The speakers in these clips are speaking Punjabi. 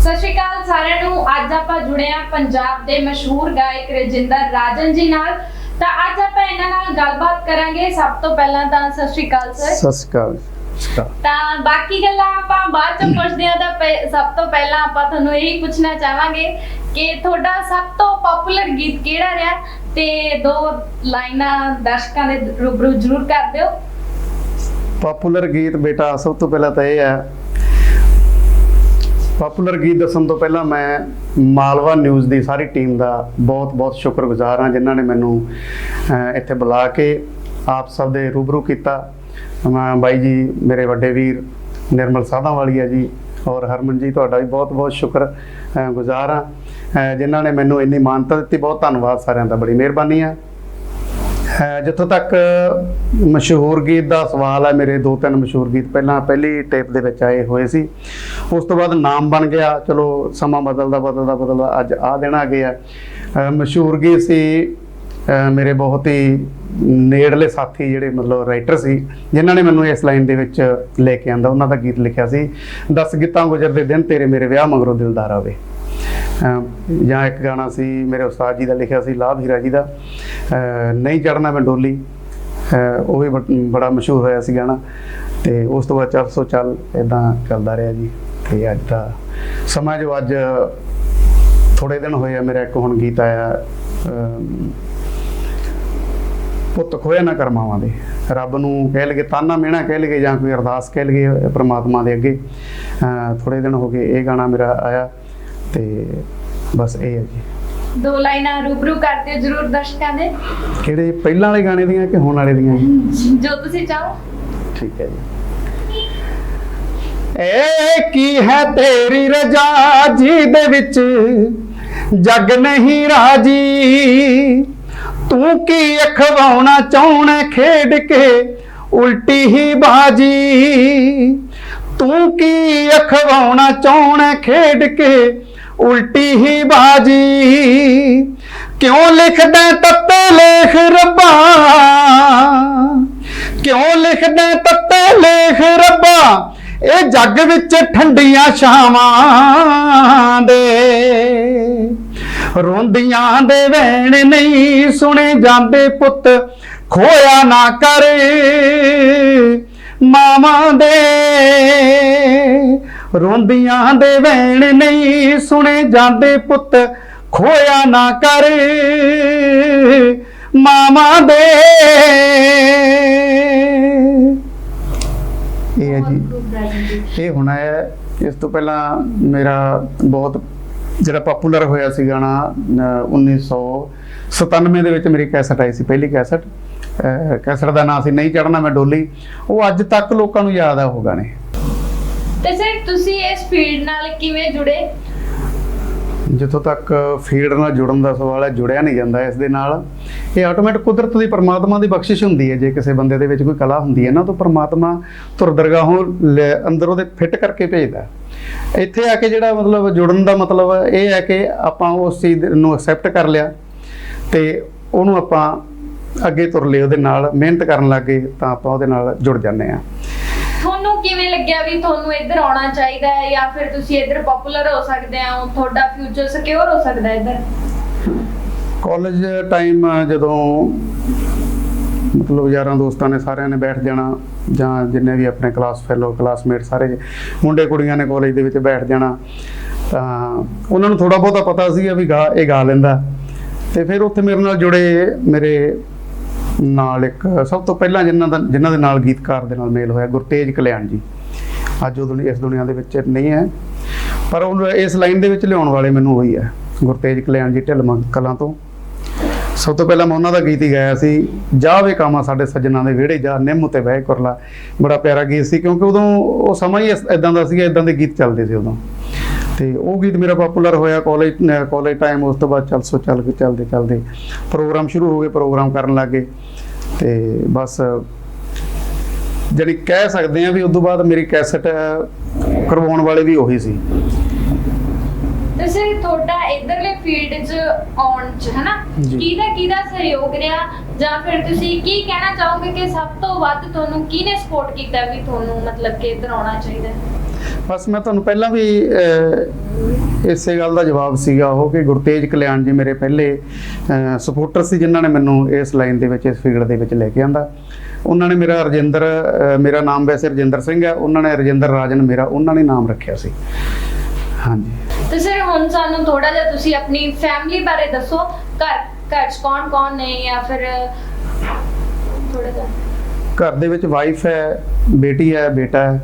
ਸਤਿ ਸ਼੍ਰੀ ਅਕਾਲ ਸਾਰਿਆਂ ਨੂੰ। ਅੱਜ ਆਪਾਂ ਜੁੜੇ ਆ ਪੰਜਾਬ ਦੇ ਮਸ਼ਹੂਰ ਗਾਇਕ ਰਜਿੰਦਰ ਰਾਜਨ ਜੀ ਨਾਲ। ਤਾਂ ਅੱਜ ਆਪਾਂ ਇਹਨਾਂ ਨਾਲ ਗੱਲਬਾਤ ਕਰਾਂਗੇ। ਸਭ ਤੋਂ ਪਹਿਲਾਂ ਤਾਂ ਸਤਿ ਸ਼੍ਰੀ ਅਕਾਲ ਸਰ ਸਤਿ ਸ਼੍ਰੀ ਅਕਾਲ। ਤਾਂ ਬਾਕੀ ਗੱਲਾਂ ਆਪਾਂ ਬਾਅਦ ਚ ਪੁੱਛਦੇ ਆ ਤਾਂ ਸਭ ਤੋਂ ਪਹਿਲਾਂ ਆਪਾਂ ਤੁਹਾਨੂੰ ਇਹੀ ਪੁੱਛਣਾ ਚਾਹਾਂਗੇ ਕਿ ਤੁਹਾਡਾ ਸਭ ਤੋਂ ਪਪੂਲਰ ਗੀਤ ਕਿਹੜਾ ਰਿਹਾ? ਤੇ ਦੋ ਲਾਈਨਾਂ ਦਰਸ਼ਕਾਂ ਦੇ ਰੂਬਰੂ ਜ਼ਰੂਰ ਕਰ ਦਿਓ। ਪਪੂਲਰ ਗੀਤ ਬੇਟਾ ਸਭ ਤੋਂ ਪਹਿਲਾਂ ਤਾਂ ਇਹ ਹੈ ਪਪੂਲਰ ਗੀਤ ਦੱਸਣ ਤੋਂ ਪਹਿਲਾਂ ਮੈਂ ਮਾਲਵਾ ਨਿਊਜ਼ ਦੀ ਸਾਰੀ ਟੀਮ ਦਾ ਬਹੁਤ-ਬਹੁਤ ਸ਼ੁਕਰਗੁਜ਼ਾਰ ਹਾਂ, ਜਿਨ੍ਹਾਂ ਨੇ ਮੈਨੂੰ ਇੱਥੇ ਬੁਲਾ ਕੇ ਆਪ ਸਭ ਦੇ ਰੂਬਰੂ ਕੀਤਾ। ਬਾਈ ਜੀ, ਮੇਰੇ ਵੱਡੇ ਵੀਰ ਨਿਰਮਲ ਸਾਧਾਂ ਵਾਲੀਆ ਜੀ ਔਰ ਹਰਮਨ ਜੀ, ਤੁਹਾਡਾ ਵੀ ਬਹੁਤ-ਬਹੁਤ ਸ਼ੁਕਰ ਗੁਜ਼ਾਰ ਹਾਂ। ਜਿਨ੍ਹਾਂ ਨੇ ਮੈਨੂੰ ਇੰਨੀ ਮਾਨਤਾ ਦਿੱਤੀ, ਬਹੁਤ ਧੰਨਵਾਦ ਸਾਰਿਆਂ ਦਾ, ਬੜੀ ਮਿਹਰਬਾਨੀ ਹੈ ਜਿੱਥੋਂ ਤੱਕ ਮਸ਼ਹੂਰ ਗੀਤ ਦਾ ਸਵਾਲ ਹੈ ਮੇਰੇ ਦੋ ਤਿੰਨ ਮਸ਼ਹੂਰ ਗੀਤ ਪਹਿਲਾਂ, ਪਹਿਲੀ ਟੇਪ ਦੇ ਵਿੱਚ ਆਏ ਹੋਏ ਸੀ। ਉਸ ਤੋਂ ਬਾਅਦ ਨਾਮ ਬਣ ਗਿਆ। ਚਲੋ ਸਮਾਂ ਬਦਲਦਾ ਬਦਲਦਾ ਬਦਲਦਾ ਅੱਜ ਆ ਦਿਨ ਆ ਗਿਆ ਅ, ਮਸ਼ਹੂਰ ਗੀਤ ਸੀ ਮੇਰੇ ਬਹੁਤ ਹੀ ਨੇੜਲੇ ਸਾਥੀ ਜਿਹੜੇ ਮਤਲਬ ਰਾਈਟਰ ਸੀ ਜਿਨ੍ਹਾਂ ਨੇ ਮੈਨੂੰ ਇਸ ਲਾਈਨ ਦੇ ਵਿੱਚ ਲੈ ਕੇ ਆਂਦਾ। ਉਹਨਾਂ ਦਾ ਗੀਤ ਲਿਖਿਆ ਸੀ 10 ਗਿੱਤਾਂ ਗੁਜ਼ਰਦੇ ਦਿਨ ਤੇਰੇ ਮੇਰੇ ਵਿਆਹ ਮਗਰੋਂ ਦਿਲਦਾਰ ਆਵੇ। ਜਾਂ ਇੱਕ ਗਾਣਾ ਸੀ ਮੇਰੇ ਉਸਤਾਦ ਜੀ ਦਾ ਲਿਖਿਆ ਸੀ ਲਾਭ ਹੀਰਾ ਜੀ ਦਾ। ਨਹੀਂ ਚੜਨਾ ਮੈਂ ਡੋਲੀ। ਉਹ ਵੀ ਬੜਾ ਮਸ਼ਹੂਰ ਹੋਇਆ ਸੀ ਗਾਣਾ। ਤੇ ਉਸ ਤੋਂ ਬਾਅਦ ਚੱਲ ਸੋ ਚੱਲ ਇਦਾਂ ਚੱਲਦਾ ਰਿਹਾ ਜੀ। ਤੇ ਅੱਜ ਦਾ ਸਮਾਂ ਜੋ ਅੱਜ ਥੋੜੇ ਦਿਨ ਹੋਏ ਆ ਮੇਰਾ ਇੱਕ ਹੁਣ ਗੀਤ ਆਇਆ ਪੁੱਤ ਖੋਇਆ ਨਾ ਕਰਮਾਵਾਂ ਦੇ। ਰੱਬ ਨੂੰ ਕਹਿ ਲਗੇ ਤਾਨਾ ਮਿਹਣਾ ਕਹਿ ਲਗੇ ਜਾਂ ਕੋਈ ਅਰਦਾਸ ਕਹਿ ਲਗੇ ਪ੍ਰਮਾਤਮਾ ਦੇ ਅੱਗੇ ਥੋੜੇ ਦਿਨ ਹੋ ਗਏ ਇਹ ਗਾਣਾ ਮੇਰਾ ਆਇਆ ਤੇ ਬਸ ਇਹ ਹੈ ਜੀ। ਦੋ ਲਾਈਨਾਂ ਰੂਬਰੂ ਕਰ ਦਿਓ ਜ਼ਰੂਰ ਦਰਸ਼ਕਾਂ ਦੇ। ਕਿਹੜੇ? ਪਹਿਲਾਂ ਵਾਲੇ ਗਾਣੇ ਦੀਆਂ ਕਿ ਹੁਣ ਵਾਲੇ ਦੀਆਂ ਜੋ ਤੁਸੀਂ ਚਾਹੋ। ਠੀਕ ਹੈ ਜੀ। ਏ ਕੀ ਹੈ ਤੇਰੀ ਰਜਾ ਜੀ ਦੇ ਵਿੱਚ? ਜਗ ਨਹੀਂ ਰਾਜੀ। ਤੂੰ ਕੀ ਅਖਵਾਉਣਾ ਚਾਹਣਾ ਖੇਡ ਕੇ? ਉਲਟੀ ਹੀ ਬਾਜੀ। ਤੂੰ ਕੀ ਅਖਵਾਉਣਾ ਚਾਹਣਾ ਖੇਡ ਕੇ? ਉਲਟੀ ਹੀ ਬਾਜੀ। ਕਿਉਂ ਲਿਖਦਾ ਤੱਤੇ ਲੇਖ ਰੱਬਾ? ਕਿਉਂ ਲਿਖਦਾ ਤੱਤੇ ਲੇਖ ਰੱਬਾ? ਇਹ ਜੱਗ ਵਿੱਚ ਠੰਡੀਆਂ ਛਾਵਾਂ ਦੇ। ਰੋਂਦੀਆਂ ਦੇ ਵੈਣ ਨਹੀਂ ਸੁਣੇ ਜਾਂਦੇ ਪੁੱਤ, ਖੋਇਆ ਨਾ ਕਰ ਮਾਵਾਂ ਦੇ। ਰੋਂਦੀਆਂ ਦੇ ਵੈਣ ਨਹੀਂ ਸੁਣੇ ਜਾਂਦੇ ਪੁੱਤ, ਖੋਇਆ ਨਾ ਕਰ ਮਾਵਾਂ ਦੇ। ਇਹ ਹੋਣਾ ਹੈ ਇਸ ਤੋਂ ਪਹਿਲਾਂ ਮੇਰਾ ਬਹੁਤ ਜਿਹੜਾ ਪਪੂਲਰ ਹੋਇਆ ਸੀ ਗਾਣਾ ਅਹ 1997 ਦੇ ਵਿੱਚ ਮੇਰੀ ਕੈਸਟ ਆਈ ਸੀ ਪਹਿਲੀ ਕੈਸਟ ਕੈਸਟ ਦਾ ਨਾਮ ਸੀ ਨਹੀਂ ਚੜਨਾ ਮੈਂ ਡੋਲੀ। ਉਹ ਅੱਜ ਤੱਕ ਲੋਕਾਂ ਨੂੰ ਯਾਦ ਆ ਉਹ ਗਾਣੇ। ਤੇ ਸਰ ਤੁਸੀਂ ਇਸ ਫੀਲਡ ਨਾਲ ਕਿਵੇਂ ਜੁੜੇ? ਜਿੱਥੋਂ ਤੱਕ ਫੀਲਡ ਨਾਲ ਜੁੜਨ ਦਾ ਸਵਾਲ ਹੈ ਜੁੜਿਆ ਨਹੀਂ ਜਾਂਦਾ ਇਸ ਦੇ ਨਾਲ। ਇਹ ਆਟੋਮੈਟਿਕ ਕੁਦਰਤ ਦੀ ਪਰਮਾਤਮਾ ਦੀ ਬਖਸ਼ਿਸ਼ ਹੁੰਦੀ ਹੈ। ਜੇ ਕਿਸੇ ਬੰਦੇ ਦੇ ਵਿੱਚ ਕੋਈ ਕਲਾ ਹੁੰਦੀ ਹੈ ਨਾ, ਤਾਂ ਪਰਮਾਤਮਾ ਧੁਰ ਅੰਦਰ ਉਹਦੇ ਫਿੱਟ ਕਰਕੇ ਭੇਜਦਾ। ਇੱਥੇ ਆ ਕੇ ਜਿਹੜਾ ਮਤਲਬ ਜੁੜਨ ਦਾ ਮਤਲਬ ਇਹ ਹੈ ਕਿ ਆਪਾਂ ਉਸ ਚੀਜ਼ ਨੂੰ ਐਕਸੈਪਟ ਕਰ ਲਿਆ ਤੇ ਉਹਨੂੰ ਆਪਾਂ ਅੱਗੇ ਤੁਰ ਲਏ, ਉਹਦੇ ਨਾਲ ਮਿਹਨਤ ਕਰਨ ਲੱਗੇ ਤਾਂ ਆਪਾਂ ਉਹਦੇ ਨਾਲ ਜੁੜ ਜਾਂਦੇ ਆ ਤੁਹਾਨੂੰ ਕਿਵੇਂ ਲੱਗਿਆ ਵੀ ਤੁਹਾਨੂੰ ਇੱਧਰ ਆਉਣਾ ਚਾਹੀਦਾ ਹੈ ਜਾਂ ਫਿਰ ਤੁਸੀਂ ਇੱਧਰ ਪਪੂਲਰ ਹੋ ਸਕਦੇ ਹੋ, ਤੁਹਾਡਾ ਫਿਊਚਰ ਸਿਕਿਉਰ ਹੋ ਸਕਦਾ ਹੈ ਇੱਧਰ? ਕਾਲਜ ਟਾਈਮ ਜਦੋਂ ਮਤਲਬ ਯਾਰਾਂ ਦੋਸਤਾਂ ਨੇ ਸਾਰਿਆਂ ਨੇ ਬੈਠ ਜਾਣਾ, ਜਾਂ ਜਿੰਨੇ ਵੀ ਆਪਣੇ ਕਲਾਸ ਫੈਲੋ ਕਲਾਸਮੇਟ ਸਾਰੇ ਮੁੰਡੇ ਕੁੜੀਆਂ ਨੇ ਕਾਲਜ ਦੇ ਵਿੱਚ ਬੈਠ ਜਾਣਾ, ਤਾਂ ਉਹਨਾਂ ਨੂੰ ਥੋੜਾ ਬਹੁਤਾ ਪਤਾ ਸੀਗਾ ਵੀ ਗਾ, ਇਹ ਗਾ ਲੈਂਦਾ। ਤੇ ਫਿਰ ਉੱਥੇ ਮੇਰੇ ਨਾਲ ਜੁੜੇ ਮੇਰੇ ਨਾਲ ਇੱਕ, ਸਭ ਤੋਂ ਪਹਿਲਾਂ ਜਿਨ੍ਹਾਂ ਦਾ ਜਿਨ੍ਹਾਂ ਦੇ ਨਾਲ ਗੀਤਕਾਰ ਦੇ ਨਾਲ ਮੇਲ ਹੋਇਆ, ਗੁਰਤੇਜ ਕਲਿਆਣ ਜੀ। ਅੱਜ ਉਹ ਦੁਨੀਆ, ਇਸ ਦੁਨੀਆ ਦੇ ਵਿੱਚ ਨਹੀਂ ਹੈ, ਪਰ ਉਹ ਇਸ ਲਾਈਨ ਦੇ ਵਿੱਚ ਲਿਆਉਣ ਵਾਲੇ ਮੈਨੂੰ ਉਹੀ ਹੈ, ਗੁਰਤੇਜ ਕਲਿਆਣ ਜੀ ਢਿਲਮਾ ਕਲਾਂ ਤੋਂ। ਸਭ ਤੋਂ ਪਹਿਲਾਂ ਮੈਂ ਉਹਨਾਂ ਦਾ ਗੀਤ ਹੀ ਗਾਇਆ ਸੀ ਜਾਵੇ ਕਾਮਾ ਸਾਡੇ ਸੱਜਣਾ ਦੇ ਵਿਹੜੇ ਜਾ, ਨਿੰਮ ਤੇ ਬਹਿ ਕੁਰਲਾ। ਬੜਾ ਪਿਆਰਾ ਗੀਤ ਸੀ ਕਿਉਂਕਿ ਉਦੋਂ ਉਹ ਸਮਾਂ ਹੀ ਇਦਾਂ ਦਾ ਸੀਗਾ ਇਦਾਂ ਦੇ ਗੀਤ ਚੱਲਦੇ ਸੀ ਉਦੋਂ। ਤੇ ਉਹ ਗੀਤ ਮੇਰਾ ਪਪੂਲਰ ਹੋਇਆ ਕਾਲਜ ਕਾਲਜ ਟਾਈਮ ਉਸ ਤੋਂ ਬਾਅਦ ਚੱਲ ਸੋ ਚੱਲ ਕੇ ਚੱਲਦੇ ਚੱਲਦੇ ਪ੍ਰੋਗਰਾਮ ਸ਼ੁਰੂ ਹੋ ਗਏ ਪ੍ਰੋਗਰਾਮ ਕਰਨ ਲੱਗੇ। ਤੇ ਬਸ ਜਿਹੜੀ ਕਹਿ ਸਕਦੇ ਆ ਵੀ ਉਸ ਤੋਂ ਬਾਅਦ ਮੇਰੀ ਕੈਸਟ ਕਰਵਾਉਣ ਵਾਲੇ ਵੀ ਉਹੀ ਸੀ। ਤੇ ਸਰ ਤੁਹਾਡਾ ਇਧਰਲੇ ਫੀਲਡ 'ਚ ਆਉਣ 'ਚ ਹਨਾ? ਜੀ। ਕਿਹਦਾ ਕਿਹਦਾ ਸਹਿਯੋਗ ਰਿਹਾ? ਜਾਂ ਫਿਰ ਤੁਸੀਂ ਕੀ ਕਹਿਣਾ ਚਾਹੋਗੇ ਕਿ ਸਭ ਤੋਂ ਵੱਧ ਤੁਹਾਨੂੰ ਕਿਹਨੇ ਸਪੋਰਟ ਕੀਤਾ ਵੀ ਤੁਹਾਨੂੰ ਮਤਲਬ ਕਿ ਇੱਧਰ ਆਉਣਾ ਚਾਹੀਦਾ? ਹੈ ਬਸ ਮੈਂ ਤੁਹਾਨੂੰ ਪਹਿਲਾਂ ਵੀ ਅਹ, ਇਸੇ ਗੱਲ ਦਾ ਜਵਾਬ ਸੀਗਾ ਉਹ ਕਿ ਗੁਰਤੇਜ ਕਲਿਆਣ ਜੀ ਮੇਰੇ ਪਹਿਲੇ ਸਪੋਰਟਰ ਸੀ ਜਿਨ੍ਹਾਂ ਨੇ ਮੈਨੂੰ ਇਸ ਲਾਈਨ ਦੇ ਵਿੱਚ ਇਸ ਫੀਲਡ ਦੇ ਵਿੱਚ ਲੈ ਕੇ ਆਂਦਾ। ਉਹਨਾਂ ਨੇ ਮੇਰਾ ਰਜਿੰਦਰ ਅਹ, ਮੇਰਾ ਨਾਮ ਵੈਸੇ ਰਜਿੰਦਰ ਸਿੰਘ ਹੈ। ਉਹਨਾਂ ਨੇ ਰਜਿੰਦਰ ਰਾਜਨ ਮੇਰਾ ਉਹਨਾਂ ਨੇ ਨਾਮ ਰੱਖਿਆ ਸੀ। ਹਾਂਜੀ। ਤੇ ਸਰ, ਹੁਣ ਸਾਨੂੰ ਥੋੜਾ ਜਿਹਾ ਤੁਸੀਂ ਆਪਣੀ ਫੈਮਿਲੀ ਬਾਰੇ ਦੱਸੋ। ਘਰ ਘਰ ਚ ਕੌਣ ਕੌਣ ਨੇ ਜਾਂ ਫਿਰ ਥੋੜਾ ਜਿਹਾ। ਘਰ ਦੇ ਵਿੱਚ ਵਾਈਫ ਹੈ, ਬੇਟੀ ਹੈ, ਬੇਟਾ ਹੈ।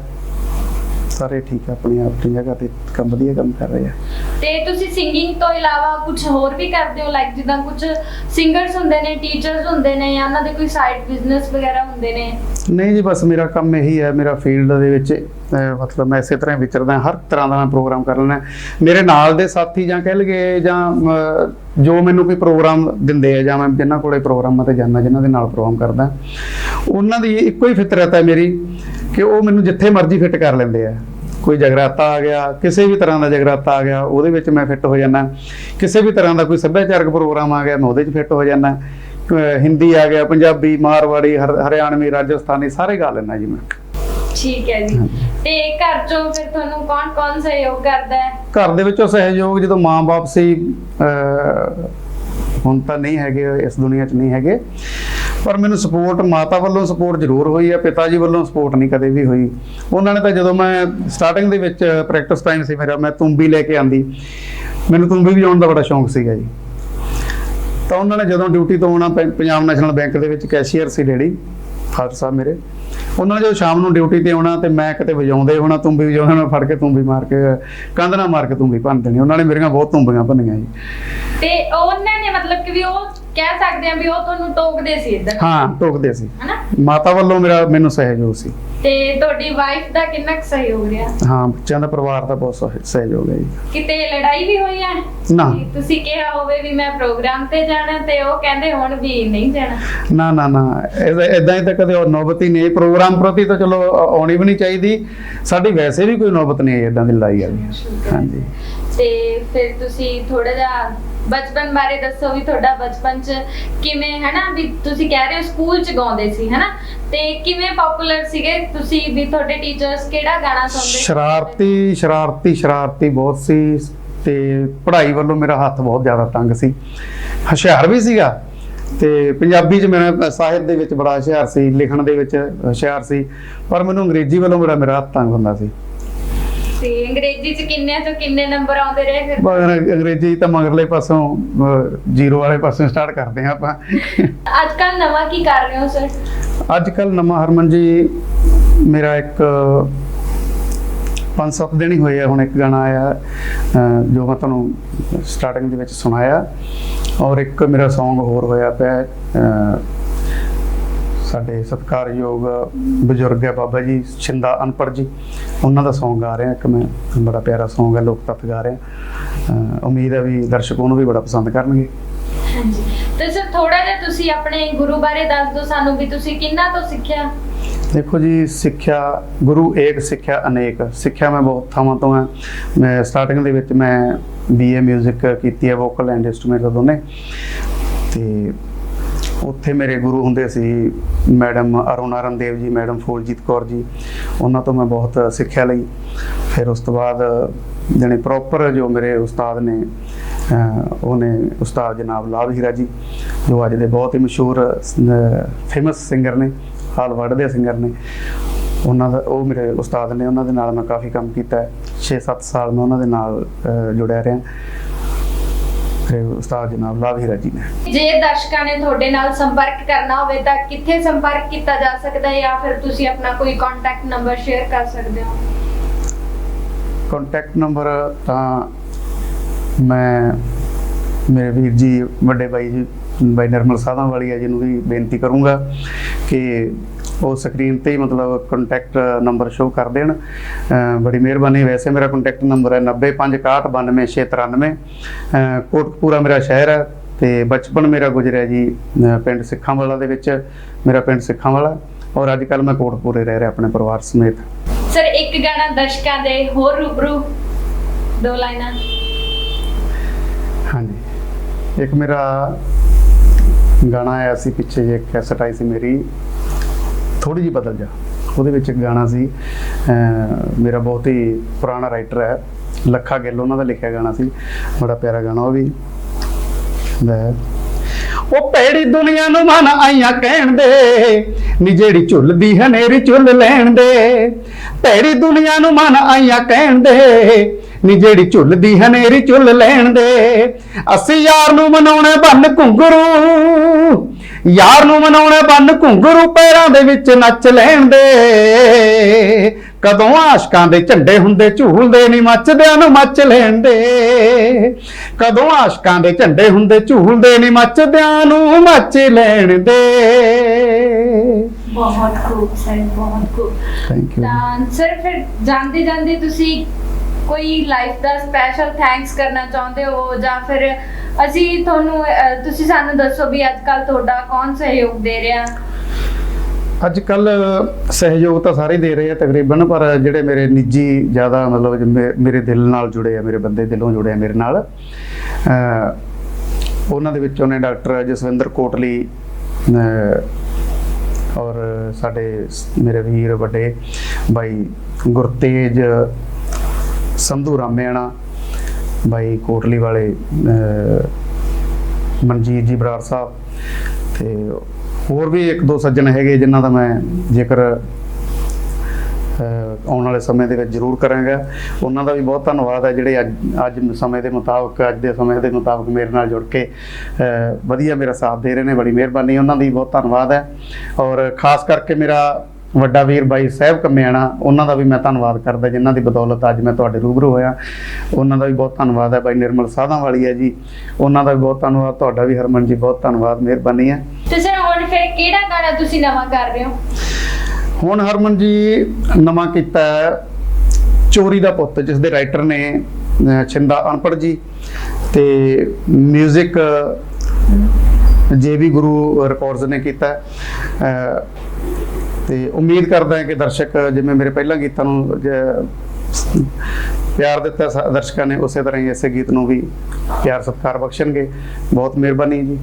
ਸਾਰੇ ਠੀਕ ਹੈ ਆਪਣੀ ਆਪਣੀ ਜਗ੍ਹਾ ਤੇ ਕੰਮ ਵਧੀਆ ਕੰਮ ਕਰ ਰਹੇ ਆ। ਤੇ ਤੁਸੀਂ ਸਿੰਗਿੰਗ ਤੋਂ ਇਲਾਵਾ ਕੁਝ ਹੋਰ ਵੀ ਕਰਦੇ ਹੋ? ਲਾਈਕ ਜਿੱਦਾਂ ਕੁਝ ਸਿੰਗਰਸ ਹੁੰਦੇ ਨੇ ਟੀਚਰਸ ਹੁੰਦੇ ਨੇ ਜਾਂ ਉਹਨਾਂ ਦੇ ਕੋਈ ਸਾਈਡ ਬਿਜ਼ਨਸ ਵਗੈਰਾ ਹੁੰਦੇ ਨੇ? ਨਹੀਂ ਜੀ ਬਸ ਮੇਰਾ ਕੰਮ ਇਹੀ ਹੈ ਮੇਰਾ ਫੀਲਡ ਦੇ ਵਿੱਚ ਮਤਲਬ ਮੈਂ ਇਸੇ ਤਰ੍ਹਾਂ ਵਿਚਰਦਾ ਹਰ ਤਰ੍ਹਾਂ ਦਾ ਮੈਂ ਪ੍ਰੋਗਰਾਮ ਕਰ ਲੈਣਾ ਮੇਰੇ ਨਾਲ ਦੇ ਸਾਥੀ ਜਾਂ ਕਹਿ ਲਈਏ ਜਾਂ ਜੋ ਮੈਨੂੰ ਕੋਈ ਪ੍ਰੋਗਰਾਮ ਦਿੰਦੇ ਆ ਜਾਂ ਮੈਂ ਜਿਨ੍ਹਾਂ ਕੋਲੇ ਪ੍ਰੋਗਰਾਮਾਂ ਤੇ ਜਾਂਦਾ ਜਿਨ੍ਹਾਂ ਦੇ ਨਾਲ ਪ੍ਰੋਗਰਾਮ ਕਰਦਾ। ਉਹਨਾਂ ਦੀ ਇੱਕੋ ਹੀ ਫਿਤਰਤ ਹੈ ਮੇਰੀ ਕਿ ਉਹ ਮੈਨੂੰ ਜਿੱਥੇ ਮਰਜ਼ੀ ਫਿੱਟ ਕਰ ਲੈਂਦੇ ਆ। ਕੋਈ ਜਗਰਾਤਾ ਆ ਗਿਆ ਕਿਸੇ ਵੀ ਤਰ੍ਹਾਂ ਦਾ ਜਗਰਾਤਾ ਆ ਗਿਆ ਉਹਦੇ ਵਿੱਚ ਮੈਂ ਫਿੱਟ ਹੋ ਜਾਂਦਾ। ਕਿਸੇ ਵੀ ਤਰ੍ਹਾਂ ਦਾ ਕੋਈ ਸੱਭਿਆਚਾਰਕ ਪ੍ਰੋਗਰਾਮ ਆ ਗਿਆ ਮੈਂ ਉਹਦੇ 'ਚ ਫਿੱਟ ਹੋ ਜਾਂਦਾ। ਹਿੰਦੀ ਆ ਗਿਆ ਪੰਜਾਬੀ ਮਾਰਵਾੜੀ ਹਰ- ਹਰਿਆਣਵੀ ਰਾਜਸਥਾਨੀ ਸਾਰੇ ਗਾ ਲੈਣਾ ਜੀ ਮੈਂ। ਠੀਕ ਹੈ ਜੀ। ਤੇ ਘਰ ਚੋਂ ਫਿਰ ਤੁਹਾਨੂੰ ਕੌਣ ਕੌਣ ਸਹਿਯੋਗ ਕਰਦਾ ਹੈ? ਘਰ ਦੇ ਵਿੱਚੋਂ ਸਹਿਯੋਗ ਜਦੋਂ ਮਾਂ-ਬਾਪ ਸੀ ਹੁਣ ਤਾਂ ਨਹੀਂ ਹੈਗੇ ਇਸ ਦੁਨੀਆ 'ਚ ਨਹੀਂ ਹੈਗੇ। ਪਰ ਮੈਨੂੰ ਸਪੋਰਟ ਮਾਤਾ ਵੱਲੋਂ ਸਪੋਰਟ ਜ਼ਰੂਰ ਹੋਈ ਹੈ, ਪਿਤਾ ਜੀ ਵੱਲੋਂ ਸਪੋਰਟ ਨਹੀਂ ਕਦੇ ਵੀ ਹੋਈ। ਉਹਨਾਂ ਨੇ ਤਾਂ ਜਦੋਂ ਮੈਂ ਸਟਾਰਟਿੰਗ ਦੇ ਵਿੱਚ ਪ੍ਰੈਕਟਿਸ ਟਾਈਮ ਸੀ ਮੇਰਾ, ਮੈਂ ਤੁੰਬੀ ਲੈ ਕੇ ਆਂਦੀ। ਮੈਨੂੰ ਤੁੰਬੀ ਵਜਾਉਣ ਦਾ ਬੜਾ ਸ਼ੌਂਕ ਸੀਗਾ ਜੀ। ਤਾਂ ਉਹਨਾਂ ਨੇ ਜਦੋਂ ਡਿਊਟੀ ਤੋਂ ਆਉਣਾ ਪੰਜਾਬ ਨੈਸ਼ਨਲ ਬੈਂਕ ਦੇ ਵਿੱਚ ਕੈਸ਼ੀਅਰ ਸੀ ਡੈਡੀ ਫਾਦਰ ਸਾਹਿਬ ਮੇਰੇ। ਉਹਨਾਂ ਨੇ ਜਦੋਂ ਸ਼ਾਮ ਨੂੰ ਡਿਊਟੀ ਤੇ ਆਉਣਾ ਤੇ ਮੈਂ ਕਿਤੇ ਵਜਾਉਂਦੇ ਹੋਣਾ, ਤੁੰਬੀ ਵਜਾਉਂਦਾ ਮੈਂ ਫੜ ਕੇ ਤੁੰਬੀ ਮਾਰ ਕੇ, ਕੰਧ ਨਾਲ ਮਾਰ ਕੇ ਤੁੰਬੀ ਭੰਨ ਦੇਣੀ। ਉਹਨਾਂ ਨੇ ਮੇਰੀਆਂ ਬਹੁਤ ਤੁੰਬੀਆਂ ਭੰਨੀਆਂ ਜੀ। ਤੇ ਉਹਨਾਂ ਨੇ ਮਤਲਬ ਕਿ ਵੀ ਉਹ ਕਹਿ ਸਕਦੇ ਆ ਵੀ ਉਹ ਤੁਹਾਨੂੰ ਟੋਕਦੇ ਸੀ ਇਦਾਂ ਹਾਂ ਟੋਕਦੇ ਸੀ। ਹਨਾ? ਮਾਤਾ ਵੱਲੋਂ ਮੇਰਾ ਮੈਨੂੰ ਸਹਿਯੋਗ ਸੀ। ਤੇ ਤੁਹਾਡੀ ਵਾਈਫ ਦਾ ਕਿੰਨਾ ਕੁ ਸਹਿਯੋਗ ਰਿਹਾ? ਹਾਂ ਬੱਚਿਆਂ ਦਾ ਪਰਿਵਾਰ ਦਾ ਬਹੁਤ ਸਹਿ- ਸਹਿਯੋਗ ਹੈ ਜੀ। ਕਿਤੇ ਲੜਾਈ ਵੀ ਹੋਈ ਹੈ? ਨਾ। ਤੁਸੀਂ ਕਿਹਾ ਹੋਵੇ ਵੀ ਮੈਂ ਪ੍ਰੋਗਰਾਮ ਤੇ ਜਾਣਾ ਤੇ ਉਹ ਕਹਿੰਦੇ ਹੁਣ ਵੀ ਨਹੀਂ ਜਾਣਾ। ਨਾ ਨਾ ਨਾ। ਇਦਾਂ ਹੀ ਤਾਂ ਕਦੇ ਉਹ ਨੌਬਤ ਹੀ ਨਹੀਂ ਪ੍ਰੋਗਰਾਮ ਪ੍ਰਤੀ ਤਾਂ ਚਲੋ ਆ- ਆਉਣੀ ਵੀ ਨਹੀਂ ਚਾਹੀਦੀ। ਸਾਡੀ ਵੈਸੇ ਵੀ ਕੋਈ ਨੌਬਤ ਨਹੀਂ ਇਦਾਂ ਦੀ ਲੜਾਈ ਵਾਲੀ। ਹਾਂਜੀ। ਤੇ ਫਿਰ ਤੁਸੀਂ ਥੋੜਾ ਜਿਹਾ ਬਚਪਨ ਬਾਰੇ ਦੱਸੋ ਵੀ ਤੁਹਾਡਾ ਬਚਪਨ ਚ ਕਿਵੇਂ, ਹੈਨਾ, ਵੀ ਤੁਸੀਂ ਕਹਿ ਰਹੇ ਹੋ ਸਕੂਲ ਚ ਗਾਉਂਦੇ ਸੀ, ਹੈਨਾ? ਤੇ ਕਿਵੇਂ ਪਪੂਲਰ ਸੀਗੇ ਤੁਸੀਂ ਵੀ ਤੁਹਾਡੇ ਟੀਚਰਸ ਕਿਹੜਾ ਗਾਣਾ ਸੁਣਦੇ ਸ਼ਰਾਰਤੀ ਸ਼ਰਾਰਤੀ ਸ਼ਰਾਰਤੀ ਬਹੁਤ ਸੀ ਤੇ ਪੜ੍ਹਾਈ ਵੱਲੋਂ ਮੇਰਾ ਹੱਥ ਬਹੁਤ ਜ਼ਿਆਦਾ ਤੰਗ ਸੀ। ਹੁਸ਼ਿਆਰ ਵੀ ਸੀਗਾ ਤੇ ਪੰਜਾਬੀ 'ਚ ਮੇਰਾ ਸਾਹਿਤ ਦੇ ਵਿੱਚ ਬੜਾ ਹੁਸ਼ਿਆਰ ਸੀ, ਲਿਖਣ ਦੇ ਵਿੱਚ ਹੁਸ਼ਿਆਰ ਸੀ, ਪਰ ਮੈਨੂੰ ਅੰਗਰੇਜ਼ੀ ਵੱਲੋਂ ਮੇਰਾ ਮੇਰਾ ਹੱਥ ਤੰਗ ਹੁੰਦਾ ਸੀ। ਤੇ ਅੰਗਰੇਜ਼ੀ ਚ ਕਿੰਨੇ ਤੋਂ ਕਿੰਨੇ ਨੰਬਰ ਆਉਂਦੇ ਰਹੇ ਫਿਰ? ਪਰ ਅੰਗਰੇਜ਼ੀ ਤਾਂ ਮਗਰਲੇ ਪਾਸੋਂ ਜ਼ੀਰੋ ਵਾਲੇ ਪਾਸੋਂ ਸਟਾਰਟ ਕਰਦੇ ਹਾਂ ਆਪਾਂ। ਅੱਜ ਕੱਲ ਨਵਾਂ ਕੀ ਕਰ ਰਹੇ ਹੋ ਸਰ ਅੱਜ ਕੱਲ ਨਵਾਂ ਹਰਮਨ ਜੀ ਮੇਰਾ ਇੱਕ ਦਿਨ ਹੀ ਹੋਏ ਆ ਹੁਣ ਇੱਕ ਗਾਣਾ ਆਇਆ ਜੋ ਮੈਂ ਤੁਹਾਨੂੰ ਸਟਾਰਟਿੰਗ ਦੇ ਵਿੱਚ ਸੁਣਾਇਆ। ਔਰ ਇੱਕ ਮੇਰਾ Song ਹੋਰ ਹੋਇਆ ਪਿਆ ਸਾਡੇ ਸਤਿਕਾਰਯੋਗ ਬਜ਼ੁਰਗ ਹੈ ਬਾਬਾ ਜੀ ਛਿੰਦਾ ਅਨਪੜ ਜੀ। ਉਹਨਾਂ ਦਾ Song ਗਾ ਰਿਹਾ ਇੱਕ ਮੈਂ ਬੜਾ ਪਿਆਰਾ Song ਹੈ ਲੋਕ ਤੱਤ ਗਾ ਰਿਹਾ ਉਮੀਦ ਹੈ ਵੀ ਦਰਸ਼ਕ ਉਹਨੂੰ ਵੀ ਬੜਾ ਪਸੰਦ ਕਰਨਗੇ। ਹਾਂਜੀ। ਤੇ ਸਰ ਥੋੜਾ ਜਿਹਾ ਤੁਸੀਂ ਆਪਣੇ ਗੁਰੂ ਬਾਰੇ ਦੱਸ ਦਿਓ ਸਾਨੂੰ ਵੀ ਤੁਸੀਂ ਕਿੰਨਾ ਤੋਂ ਸਿੱਖਿਆ? ਦੇਖੋ ਜੀ ਸਿੱਖਿਆ ਗੁਰੂ ਏਕ ਸਿੱਖਿਆ ਅਨੇਕ। ਸਿੱਖਿਆ ਮੈਂ ਬਹੁਤ ਥਾਵਾਂ ਤੋਂ ਹੈ। ਮੈਂ ਸਟਾਰਟਿੰਗ ਦੇ ਵਿੱਚ ਮੈਂ ਬੀਏ 뮤직 ਕੀਤੀ ਹੈ ਵੋਕਲ ਐਂਡ ਇਨਸਟਰੂਮੈਂਟ ਦੋਨੇ। ਤੇ ਉੱਥੇ ਮੇਰੇ ਗੁਰੂ ਹੁੰਦੇ ਸੀ ਮੈਡਮ ਅਰੁਣਾਰਨ ਦੇਵ ਜੀ ਮੈਡਮ ਫੂਲਜੀਤ ਕੌਰ ਜੀ। ਉਹਨਾਂ ਤੋਂ ਮੈਂ ਬਹੁਤ ਸਿੱਖਿਆ ਲਈ। ਫਿਰ ਉਸ ਤੋਂ ਬਾਅਦ ਜਿਹੜੇ ਪ੍ਰੋਪਰ ਜੋ ਮੇਰੇ ਉਸਤਾਦ ਨੇ ਅਹ, ਉਹਨੇ ਉਸਤਾਦ ਜਨਾਬ ਲਾਭ ਹੀਰਾ ਜੀ ਜੋ ਅੱਜ ਦੇ ਬਹੁਤ ਹੀ ਮਸ਼ਹੂਰ ਫੇਮਸ ਸਿੰਗਰ ਨੇ ਹਾਲ ਵਰਡ ਦੇ ਸਿੰਗਰ ਨੇ। ਉਹਨਾਂ ਦਾ ਉਹ ਮੇਰੇ ਉਸਤਾਦ ਨੇ ਉਹਨਾਂ ਦੇ ਨਾਲ ਮੈਂ ਕਾਫੀ ਕੰਮ ਕੀਤਾ ਹੈ। 6-7 ਸਾਲ ਮੈਂ ਉਹਨਾਂ ਦੇ ਨਾਲ ਜੁੜਿਆ ਰਿਹਾ। ਫਿਰ ਉਸਤਾਦ ਜਨਾਬ ਲਾਭ ਹੀਰਾ ਜੀ ਨੇ। ਜੇ ਦਰਸ਼ਕਾਂ ਨੇ ਤੁਹਾਡੇ ਨਾਲ ਸੰਪਰਕ ਕਰਨਾ ਹੋਵੇ ਤਾਂ ਕਿੱਥੇ ਸੰਪਰਕ ਕੀਤਾ ਜਾ ਸਕਦਾ ਹੈ ਜਾਂ ਫਿਰ ਤੁਸੀਂ ਆਪਣਾ ਕੋਈ ਕੰਟੈਕਟ ਨੰਬਰ ਸ਼ੇਅਰ ਕਰ ਸਕਦੇ ਹੋ? ਕੰਟੈਕਟ ਨੰਬਰ ਤਾਂ ਮੈਂ ਮੇਰੇ ਵੀਰ ਜੀ ਵੱਡੇ ਬਾਈ ਜੀ ਬਾਈ ਨਰਮਲ ਸਾਧਾਂ ਵਾਲੀ ਜੀ ਨੂੰ ਵੀ ਬੇਨਤੀ ਕਰੂੰਗਾ ਕਿ ਉਹ ਸਕਰੀਨ ਤੇ ਹੀ ਮਤਲਬ ਕੰਟੈਕਟ ਨੰਬਰ ਸ਼ੋ ਕਰ ਦੇਣ। ਬੜੀ ਮਿਹਰਬਾਨੀ। ਵੈਸੇ ਮੇਰਾ ਕੰਟੈਕਟ ਨੰਬਰ ਹੈ 9561929693 ਅਹ ਕੋਟਕਪੂਰਾ ਮੇਰਾ ਸ਼ਹਿਰ ਹੈ ਤੇ ਬਚਪਨ ਮੇਰਾ ਗੁਜ਼ਰਿਆ ਜੀ ਪਿੰਡ ਸਿੱਖਾਂ ਵਾਲਾ ਦੇ ਵਿੱਚ ਮੇਰਾ ਪਿੰਡ ਸਿੱਖਾਂ ਵਾਲਾ ਔਰ ਅੱਜ ਕੱਲ ਮੈਂ ਕੋਟਕਪੂਰੇ ਰਹਿ ਰਿਹਾ ਆਪਣੇ ਪਰਿਵਾਰ ਸਮੇਤ। ਸਰ ਇੱਕ ਗਾਣਾ ਦਰਸ਼ਕਾਂ ਦੇ ਹੋਰ ਰੂਬਰੂ ਦੋ ਲਾਈਨਾਂ। ਹਾਂਜੀ। ਇੱਕ ਮੇਰਾ ਗਾਣਾ ਆਇਆ ਸੀ, ਪਿੱਛੇ ਜੇ ਕੈਸਟ ਆਈ ਸੀ ਮੇਰੀ ਥੋੜੀ ਜੀ ਬਦਲ ਜਾ। ਉਹਦੇ ਵਿੱਚ ਇੱਕ ਗਾਣਾ ਸੀ ਮੇਰਾ ਬਹੁਤ ਹੀ ਪੁਰਾਣਾ ਰਾਈਟਰ ਹੈ, ਲੱਖਾ ਗਿੱਲ, ਉਹਨਾਂ ਦਾ ਲਿਖਿਆ ਗਾਣਾ ਸੀ, ਬੜਾ ਪਿਆਰਾ ਗਾਣਾ ਉਹ ਵੀ। ਲੈ ਉਹ ਭੈੜੀ ਦੁਨੀਆ ਨੂੰ ਮਨ ਆਈਆਂ ਕਹਿਣ ਦੇ। ਨੀ ਜਿਹੜੀ ਝੁੱਲਦੀ ਹਨੇਰੀ ਝੁੱਲ ਲੈਣ ਦੇ। ਭੈੜੀ ਦੁਨੀਆ ਨੂੰ ਮਨ ਆਈਆਂ ਕਹਿਣ ਦੇ। ਨੀ ਜਿਹੜੀ ਝੁੱਲਦੀ ਹੈ ਝੁੱਲ ਲੈਣ ਦੇ। ਅਸੀਂ ਯਾਰ ਨੂੰ ਮਨਾਉਣੇ ਬੰਨ ਘੁੰਗਰੂ। ਯਾਰ ਨੂੰ ਮਨਾਉਣੇ ਬੰਨ ਘੁੰਗਰੂ ਪੈਰਾਂ ਦੇ ਵਿੱਚ ਨੱਚ ਲੈਣ ਦੇ ਕਦੋਂ ਆਸ਼ਕਾਂ ਦੇ ਝੰਡੇ ਹੁੰਦੇ ਝੂਲਦੇ ਨਹੀਂ ਮੱਚਦਿਆਂ ਨੂੰ ਮੱਚ ਲੈਣ ਦੇ ਕਦੋਂ ਆਸ਼ਕਾਂ ਦੇ ਝੰਡੇ ਹੁੰਦੇ ਝੂਲਦੇ ਨਹੀਂ ਮੱਚਦਿਆਂ ਨੂੰ ਮੱਚ ਲੈਣ ਦੇ ਬਹੁਤ ਖੂਬ ਸਰ ਬਹੁਤ ਖੂਬ। ਥੈਂਕ ਯੂ ਤਾਂ ਸਰ ਫਿਰ ਜਾਂਦੇ ਜਾਂਦੇ ਤੁਸੀਂ ਕੋਈ ਲਾਈਫ ਦਾ ਸਪੈਸ਼ਲ ਥੈਂਕਸ ਕਰਨਾ ਚਾਹੁੰਦੇ ਹੋ ਜਾਂ ਫਿਰ ਅਸੀਂ ਤੁਹਾਨੂੰ ਅਹ, ਤੁਸੀਂ ਸਾਨੂੰ ਦੱਸੋ ਵੀ ਅੱਜ ਕੱਲ ਤੁਹਾਡਾ ਕੌਣ ਸਹਿਯੋਗ ਦੇ ਰਿਹਾ? ਅੱਜ ਕੱਲ ਸਹਿਯੋਗ ਤਾਂ ਸਾਰੇ ਦੇ ਰਹੇ ਆ ਤਕਰੀਬਨ ਪਰ ਜਿਹੜੇ ਮੇਰੇ ਨਿੱਜੀ ਜ਼ਿਆਦਾ ਮਤਲਬ ਜਿ- ਮੇਰੇ ਦਿਲ ਨਾਲ ਜੁੜੇ ਆ ਮੇਰੇ ਬੰਦੇ ਦਿਲੋਂ ਜੁੜੇ ਆ ਮੇਰੇ ਨਾਲ ਅਹ ਉਹਨਾਂ ਦੇ ਵਿੱਚੋਂ ਨੇ ਡਾਕਟਰ ਜਸਵਿੰਦਰ ਕੋਟਲੀ ਅਹ ਔਰ ਸਾਡੇ ਸ- ਮੇਰੇ ਵੀਰ ਵੱਡੇ ਬਾਈ ਗੁਰਤੇਜ ਸੰਧੂ ਰਾਮਿਆਣਾ ਬਾਈ ਕੋਟਲੀ ਵਾਲੇ ਮਨਜੀਤ ਜੀ ਬਰਾੜ ਸਾਹਿਬ ਤੇ ਹੋਰ ਵੀ ਇੱਕ ਦੋ ਸੱਜਣ ਹੈਗੇ ਜਿਨ੍ਹਾਂ ਦਾ ਮੈਂ ਜ਼ਿਕਰ ਆਉਣ ਵਾਲੇ ਸਮੇਂ ਦੇ ਵਿੱਚ ਜ਼ਰੂਰ ਕਰਾਂਗਾ। ਉਹਨਾਂ ਦਾ ਵੀ ਬਹੁਤ ਧੰਨਵਾਦ ਹੈ ਜਿਹੜੇ ਅੱਜ ਅੱਜ ਸਮੇਂ ਦੇ ਮੁਤਾਬਕ ਅੱਜ ਦੇ ਸਮੇਂ ਦੇ ਮੁਤਾਬਕ ਮੇਰੇ ਨਾਲ ਜੁੜ ਕੇ ਅਹ, ਵਧੀਆ ਮੇਰਾ ਸਾਥ ਦੇ ਰਹੇ ਨੇ ਬੜੀ ਮਿਹਰਬਾਨੀ। ਉਹਨਾਂ ਦੀ ਬਹੁਤ ਧੰਨਵਾਦ ਹੈ। ਔਰ ਖਾਸ ਕਰਕੇ ਮੇਰਾ ਵੱਡਾ ਵੀਰ ਬਾਈ ਸਾਹਿਬ ਕਮਿਆਣਾ ਉਹਨਾਂ ਦਾ ਵੀ ਮੈਂ ਧੰਨਵਾਦ ਕਰਦਾ ਜਿਨ੍ਹਾਂ ਦੀ ਬਦੌਲਤ ਅੱਜ ਮੈਂ ਤੁਹਾਡੇ ਰੂਬਰੂ ਹੋਇਆ। ਉਹਨਾਂ ਦਾ ਵੀ ਬਹੁਤ ਧੰਨਵਾਦ ਹੈ ਬਾਈ ਨਿਰਮਲ ਸਾਧਾਂ ਵਾਲੀ ਹੈ ਜੀ। ਉਹਨਾਂ ਦਾ ਵੀ ਬਹੁਤ ਧੰਨਵਾਦ ਤੁਹਾਡਾ ਵੀ ਹਰਮਨ ਜੀ ਬਹੁਤ ਧੰਨਵਾਦ ਮਿਹਰਬਾਨੀ ਹੈ। ਤੇ ਸਰ ਹੁਣ ਫਿਰ ਕਿਹੜਾ ਗਾਣਾ ਤੁਸੀਂ ਨਵਾਂ ਕਰ ਰਹੇ ਹੋ? ਹੁਣ ਹਰਮਨ ਜੀ ਨਵਾਂ ਕੀਤਾ ਹੈ ਚੋਰੀ ਦਾ ਪੁੱਤ ਜਿਸ ਦੇ ਰਾਈਟਰ ਨੇ ਛਿੰਦਾ ਅਨਪੜ ਜੀ ਤੇ 뮤직 ਜੇਬੀ ਗੁਰੂ ਰਿਕਾਰਡਸ ਨੇ ਕੀਤਾ ਤੇ ਉਮੀਦ ਕਰਦਾ ਹਾਂ ਕਿ ਦਰਸ਼ਕ ਜਿਵੇਂ ਮੇਰੇ ਪਹਿਲਾਂ ਗੀਤਾਂ ਨੂੰ ਪਿਆਰ ਦਿੱਤਾ ਦਰਸ਼ਕਾਂ ਨੇ ਉਸੇ ਤਰ੍ਹਾਂ ਹੀ ਇਸੇ ਗੀਤ ਨੂੰ ਵੀ ਪਿਆਰ ਸਤਿਕਾਰ ਬਖਸ਼ਣਗੇ। ਬਹੁਤ ਮਿਹਰਬਾਨੀ ਜੀ।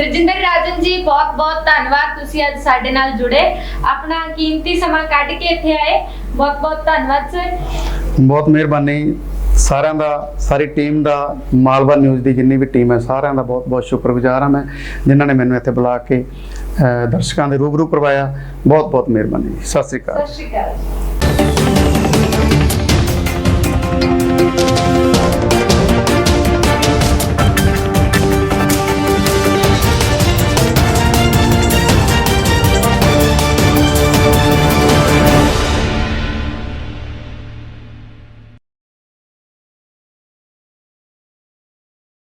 ਰਜਿੰਦਰ ਰਾਜਨ ਜੀ ਬਹੁਤ ਬਹੁਤ ਧੰਨਵਾਦ ਤੁਸੀਂ ਅੱਜ ਸਾਡੇ ਨਾਲ ਜੁੜੇ। ਆਪਣਾ ਕੀਮਤੀ ਸਮਾਂ ਕੱਢ ਕੇ ਇੱਥੇ ਆਏ। ਬਹੁਤ ਬਹੁਤ ਧੰਨਵਾਦ ਸਰ। ਬਹੁਤ ਮਿਹਰਬਾਨੀ। ਸਾਰਿਆਂ ਦਾ ਸਾਰੀ ਟੀਮ ਦਾ ਮਾਲਵਾ ਨਿਊਜ਼ ਦੀ ਜਿੰਨੀ ਵੀ ਟੀਮ ਹੈ ਸਾਰਿਆਂ ਦਾ ਬਹੁਤ ਬਹੁਤ ਸ਼ੁਕਰਗੁਜ਼ਾਰ ਹਾਂ ਮੈਂ ਜਿਨ੍ਹਾਂ ਨੇ ਮੈਨੂੰ ਇੱਥੇ ਬੁਲਾ ਕੇ ਦਰਸ਼ਕਾਂ ਦੇ ਰੂਬਰੂ ਕਰਵਾਇਆ। ਬਹੁਤ ਬਹੁਤ ਮਿਹਰਬਾਨੀ। ਸਤਿ ਸ੍ਰੀ ਅਕਾਲ। ਸਤਿ ਸ਼੍ਰੀ ਅਕਾਲ।